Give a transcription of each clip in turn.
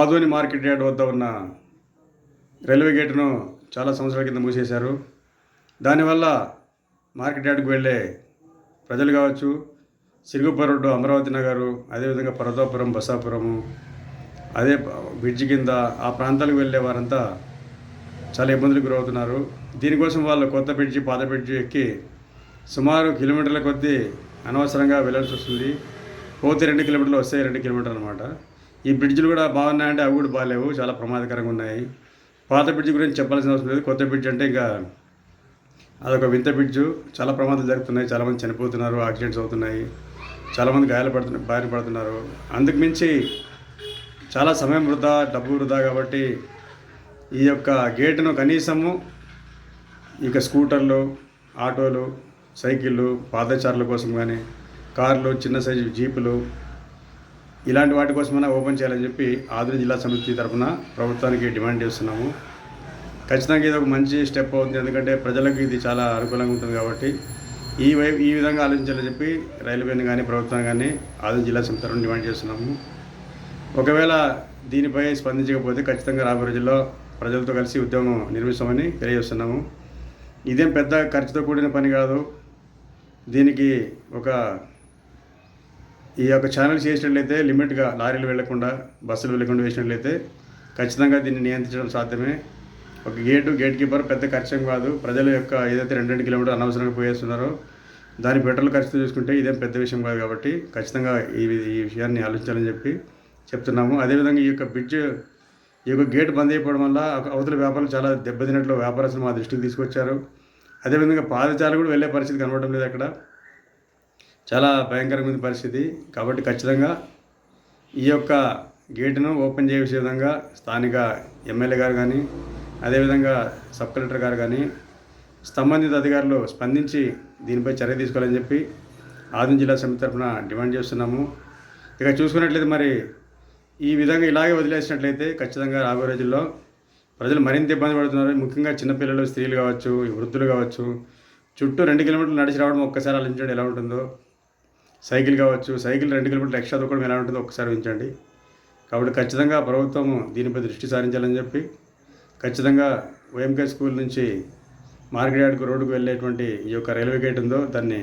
Adoni market yard వద్ద ఉన్న railway గేటును చాలా సంవత్సరాల కింద మూసేశారు. దానివల్ల మార్కెట్ యార్డ్కి వెళ్ళే ప్రజలు కావచ్చు సిరుగుప్ప రోడ్డు అమరావతి నగరు అదేవిధంగా పర్వతాపురం బసాపురము అదే బ్రిడ్జి కింద ఆ ప్రాంతాలకు వెళ్ళే వారంతా చాలా ఇబ్బందులకు గురవుతున్నారు. దీనికోసం వాళ్ళు కొత్త బ్రిడ్జి పాత బ్రిడ్జి ఎక్కి సుమారు కిలోమీటర్ల కొద్దీ అనవసరంగా వెళ్ళాల్సి వస్తుంది. పోతే రెండు కిలోమీటర్లు వస్తే రెండు కిలోమీటర్లు అనమాట ఈ బ్రిడ్జ్లు కూడా బాగున్నాయంటే అవి కూడా బాగాలేవు చాలా ప్రమాదకరంగా ఉన్నాయి. పాత బ్రిడ్జ్ గురించి చెప్పాల్సిన అవసరం లేదు. కొత్త బ్రిడ్జ్ అంటే ఇంకా అదొక వింత బ్రిడ్జు. చాలా ప్రమాదాలు జరుగుతున్నాయి. చాలామంది చనిపోతున్నారు యాక్సిడెంట్స్ అవుతున్నాయి. చాలామంది గాయాలు పడుతున్నారు బారిన పడుతున్నారు. అందుకు మించి చాలా సమయం వృధా డబ్బు వృధా కాబట్టి ఈ యొక్క గేటును కనీసము ఇక స్కూటర్లు ఆటోలు సైకిళ్ళు పాదచారుల కోసం కానీ కార్లు చిన్న సైజు జీపులు ఇలాంటి వాటి కోసమైనా ఓపెన్ చేయాలని చెప్పి ఆదిలాబాద్ జిల్లా సమితి తరఫున ప్రభుత్వానికి డిమాండ్ చేస్తున్నాము. ఖచ్చితంగా ఇది ఒక మంచి స్టెప్ అవుతుంది. ఎందుకంటే ప్రజలకు ఇది చాలా అనుకూలంగా ఉంటుంది కాబట్టి ఈ వైపు ఈ విధంగా ఆలోచించాలని చెప్పి రైల్వేని కానీ ప్రభుత్వం కానీ ఆదిలాబాద్ జిల్లా సమితి తరఫున డిమాండ్ చేస్తున్నాము. ఒకవేళ దీనిపై స్పందించకపోతే ఖచ్చితంగా రాబోయే రోజుల్లో ప్రజలతో కలిసి ఉద్యమం నిర్మిస్తామని తెలియజేస్తున్నాము. ఇదేం పెద్ద ఖర్చుతో కూడిన పని కాదు. దీనికి ఒక ఈ యొక్క ఛానల్ చేసినట్లయితే లిమిట్గా లారీలు వెళ్ళకుండా బస్సులు వెళ్ళకుండా వేసినట్లయితే ఖచ్చితంగా దీన్ని నియంత్రించడం సాధ్యమే. ఒక గేటు గేట్ కీపర్ పెద్ద ఖర్చం కాదు. ప్రజల యొక్క ఏదైతే రెండు రెండు కిలోమీటర్ అనవసరంగా పోయేస్తున్నారో దాని పెట్రోల్ ఖర్చుతో చూసుకుంటే ఇదేం పెద్ద విషయం కాదు కాబట్టి ఖచ్చితంగా ఈ ఈ విషయాన్ని ఆలోచించాలని చెప్పి చెప్తున్నాము. అదేవిధంగా ఈ యొక్క బ్రిడ్జ్ ఈ యొక్క గేట్ బంద్ అయిపోవడం వల్ల అవతల వ్యాపారాలు చాలా దెబ్బతిన్నట్లు వ్యాపారస్తులు మా దృష్టికి తీసుకొచ్చారు. అదేవిధంగా పాదచారులు కూడా వెళ్ళే పరిస్థితి కనబడడం లేదు అక్కడ. చాలా భయంకరమైన పరిస్థితి. కాబట్టి ఖచ్చితంగా ఈ యొక్క గేటును ఓపెన్ చేసే విధంగా స్థానిక ఎమ్మెల్యే గారు కానీ అదేవిధంగా సబ్ కలెక్టర్ గారు కానీ సంబంధిత అధికారులు స్పందించి దీనిపై చర్య తీసుకోవాలని చెప్పి ఆదిం జిల్లా సమితి తరఫున డిమాండ్ చేస్తున్నాము. ఇక చూసుకున్నట్లయితే మరి ఈ విధంగా ఇలాగే వదిలేసినట్లయితే ఖచ్చితంగా రాబోయే రోజుల్లో ప్రజలు మరింత ఇబ్బంది పడుతున్నారు. ముఖ్యంగా చిన్నపిల్లలు స్త్రీలు కావచ్చు వృద్ధులు కావచ్చు. చుట్టూ రెండు కిలోమీటర్లు నడిచి రావడం ఒక్కసారి ఆలోచించండి ఎలా ఉంటుందో సైకిల్ కావచ్చు సైకిల్ రెండు కిలోమీటర్లు ఎక్స్ట్రా తొక్కడం ఎలా ఉంటుందో ఒకసారి ఉంచండి కాబట్టి ఖచ్చితంగా ప్రభుత్వం దీనిపై దృష్టి సారించాలని చెప్పి ఖచ్చితంగా ఓఎంకే స్కూల్ నుంచి మార్కెట్ రోడ్డుకు వెళ్ళేటువంటి ఈ యొక్క రైల్వే గేట్ ఉందో దాన్ని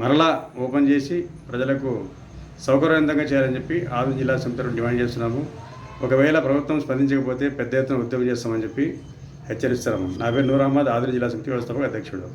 మరలా ఓపెన్ చేసి ప్రజలకు సౌకర్యవంతంగా చేయాలని చెప్పి ఆదిలాబాద్ జిల్లా సమితి డిమాండ్ చేస్తున్నాము. ఒకవేళ ప్రభుత్వం స్పందించకపోతే పెద్ద ఎత్తున ఉద్యమం చేస్తామని చెప్పి హెచ్చరిస్తున్నాము. నా పేరు నూర్ అహ్మద్ ఆదిలాబాద్ జిల్లా సమితి వ్యవస్థాపక అధ్యక్షుడు.